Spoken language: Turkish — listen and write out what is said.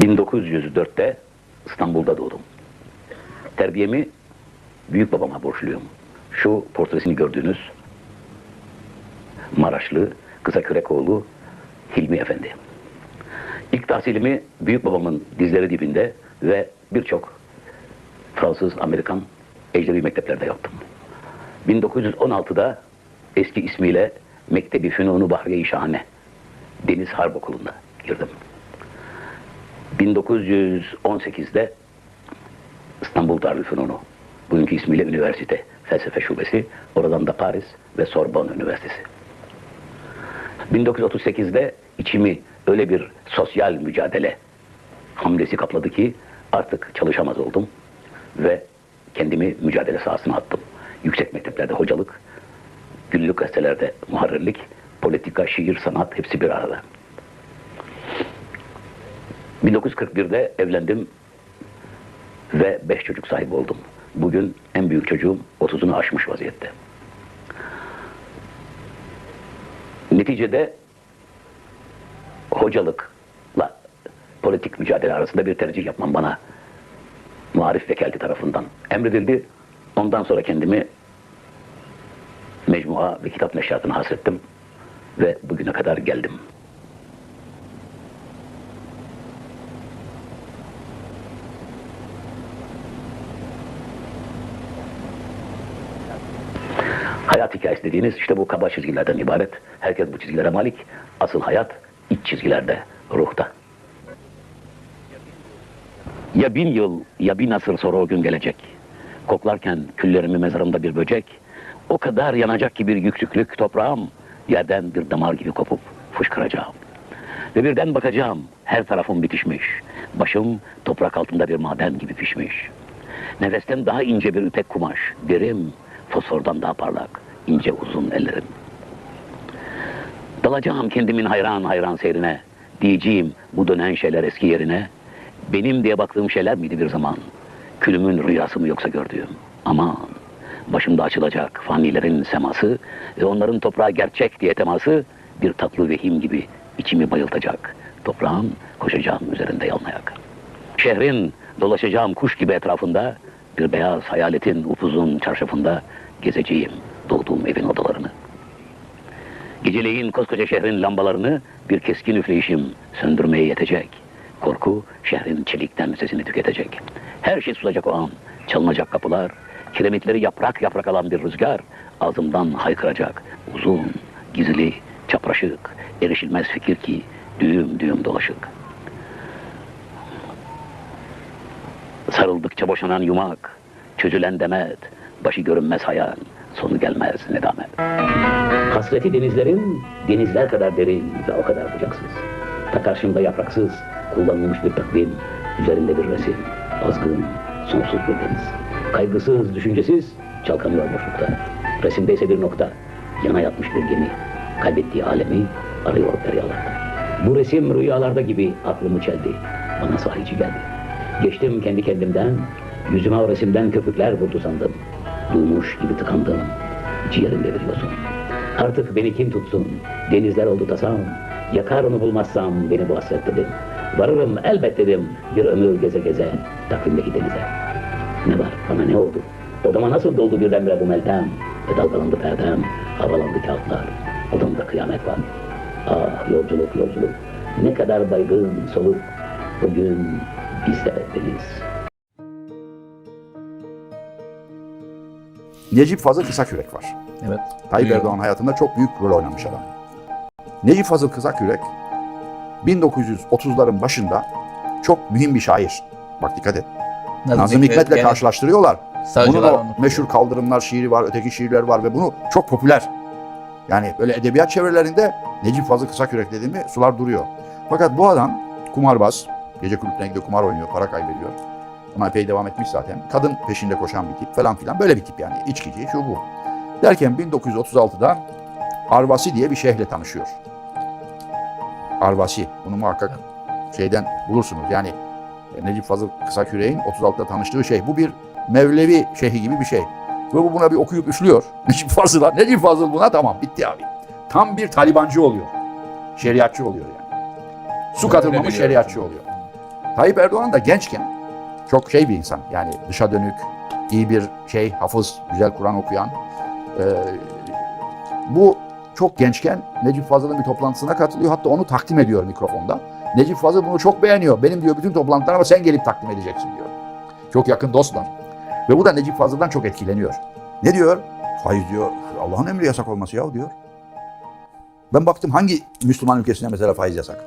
1904'te İstanbul'da doğdum. Terbiyemi büyük babama borçluyum. Şu portresini gördüğünüz Maraşlı Kısa Kürekoğlu Hilmi Efendi. İlk tahsilimi büyük babamın dizleri dibinde ve birçok Fransız, Amerikan, ecnebi mekteplerde yaptım. 1916'da eski ismiyle Mektebi Fünunu Bahriye-i Şahane Deniz Harp Okulu'nda girdim. 1918'de İstanbul Darülfünunu, bugünkü ismiyle üniversite, felsefe şubesi, oradan da Paris ve Sorbonne Üniversitesi. 1938'de içimi öyle bir sosyal mücadele hamlesi kapladı ki artık çalışamaz oldum ve kendimi mücadele sahasına attım. Yüksek mekteplerde hocalık, günlük gazetelerde muharrirlik, politika, şiir, sanat hepsi bir arada. 1941'de evlendim ve beş çocuk sahibi oldum. Bugün en büyük çocuğum 30'unu aşmış vaziyette. Neticede hocalıkla politik mücadele arasında bir tercih yapmam bana Muharif Vekaleti tarafından emredildi. Ondan sonra kendimi mecmua ve kitap neşriyatına hasrettim ve bugüne kadar geldim. Hayat hikayesi dediğiniz işte bu kaba çizgilerden ibaret. Herkes bu çizgilere malik. Asıl hayat iç çizgilerde, ruhta. Ya bin yıl ya bin asır sonra o gün gelecek. Koklarken küllerimi mezarımda bir böcek. O kadar yanacak ki bir yüksüklük toprağım. Yerden bir damar gibi kopup fışkıracağım. Ve birden bakacağım her tarafım bitişmiş. Başım toprak altında bir maden gibi pişmiş. Nefesten daha ince bir ipek kumaş. Derim fosfordan daha parlak. ince uzun ellerim. Dalacağım kendimin hayran hayran seyrine. Diyeceğim bu dönen şeyler eski yerine. Benim diye baktığım şeyler miydi bir zaman? Külümün rüyası mı yoksa gördüğüm? Aman başımda açılacak fanilerin seması ve onların toprağa gerçek diye teması bir tatlı vehim gibi içimi bayıltacak. Toprağın koşacağım üzerinde yalnayak. Şehrin dolaşacağım kuş gibi etrafında bir beyaz hayaletin upuzun çarşafında gezeceğim doğduğum evin odalarını. Geceleyin koskoca şehrin lambalarını bir keskin üfleyişim söndürmeye yetecek. Korku şehrin çelikten sesini tüketecek. Her şey susacak o an. Çalınacak kapılar, kiremitleri yaprak yaprak alan bir rüzgar ağzımdan haykıracak. Uzun, gizli, çapraşık, erişilmez fikir ki düğüm düğüm dolaşık. Sarıldıkça boşanan yumak, çözülen demet, başı görünmez hayal, sonu gelmez nedamet. Hasreti denizlerin denizler kadar derin ve o kadar bucaksız. Ta karşımda yapraksız, kullanılmış bir takvim, üzerinde bir resim, azgın, sonsuz bir deniz. Kaygısız, düşüncesiz, çalkanıyor boşlukta. Resimde ise bir nokta, yana yatmış bir gemi. Kaybettiği alemi arıyor deryalarda. Bu resim rüyalarda gibi aklımı çeldi. Bana sahici geldi. Geçtim kendi kendimden, yüzüme o resimden köpükler vurdu sandım. Duymuş gibi tıkandım, ciğerimde bir yosun. Artık beni kim tutsun, denizler oldu tasam, yakar onu bulmazsam beni bu hasret dedim. Varırım elbet dedim, bir ömür geze geze, takvimdeki denize. Ne var, bana ne oldu? Odama nasıl doldu birdenbire bu meltem? Ve dalgalandı perdem, havalandı kağıtlar, odamda kıyamet var. Ah yolculuk yolculuk, ne kadar baygın soluk, bugün deniz. Necip Fazıl Kısakürek var. Evet. Tayyip Duyuyorum. Erdoğan hayatında çok büyük rol oynamış adam. Necip Fazıl Kısakürek 1930'ların başında çok mühim bir şair. Bak dikkat et. Nazım Hikmet'le gene karşılaştırıyorlar. Bunun o meşhur kaldırımlar şiiri var, öteki şiirler var ve bunu çok popüler. Yani böyle edebiyat çevrelerinde Necip Fazıl Kısakürek dediğimi sular duruyor. Fakat bu adam kumarbaz, gece kulüplerine gidiyor kumar oynuyor, para kaybediyor. Buna epey devam etmiş zaten. Kadın peşinde koşan bir tip falan filan. Böyle bir tip yani. İçkici, şu bu. Derken 1936'da Arvasi diye bir şeyhle tanışıyor. Arvasi. Bunu muhakkak şeyden bulursunuz. Yani e, Necip Fazıl Kısakürek'in 36'da tanıştığı şey. Bu bir Mevlevi şeyhi gibi bir şey. Ve bu buna bir okuyup üflüyor. Necip Fazıl'a. Necip Fazıl buna tamam bitti abi. Tam bir Talibancı oluyor. Şeriatçı oluyor yani. Su katılmamış şeriatçı oluyor. Tayyip Erdoğan da gençken çok şey bir insan. Yani dışa dönük, iyi bir şey, hafız, güzel Kur'an okuyan. Ee, bu çok gençken Necip Fazıl'ın bir toplantısına katılıyor. Hatta onu takdim ediyor mikrofonda. Necip Fazıl bunu çok beğeniyor. Benim diyor bütün toplantılarıma sen gelip takdim edeceksin diyor. Çok yakın dostlar. Ve bu da Necip Fazıl'dan çok etkileniyor. Ne diyor? Faiz diyor. Allah'ın emri yasak olması ya diyor. Ben baktım hangi Müslüman ülkesinde mesela faiz yasak?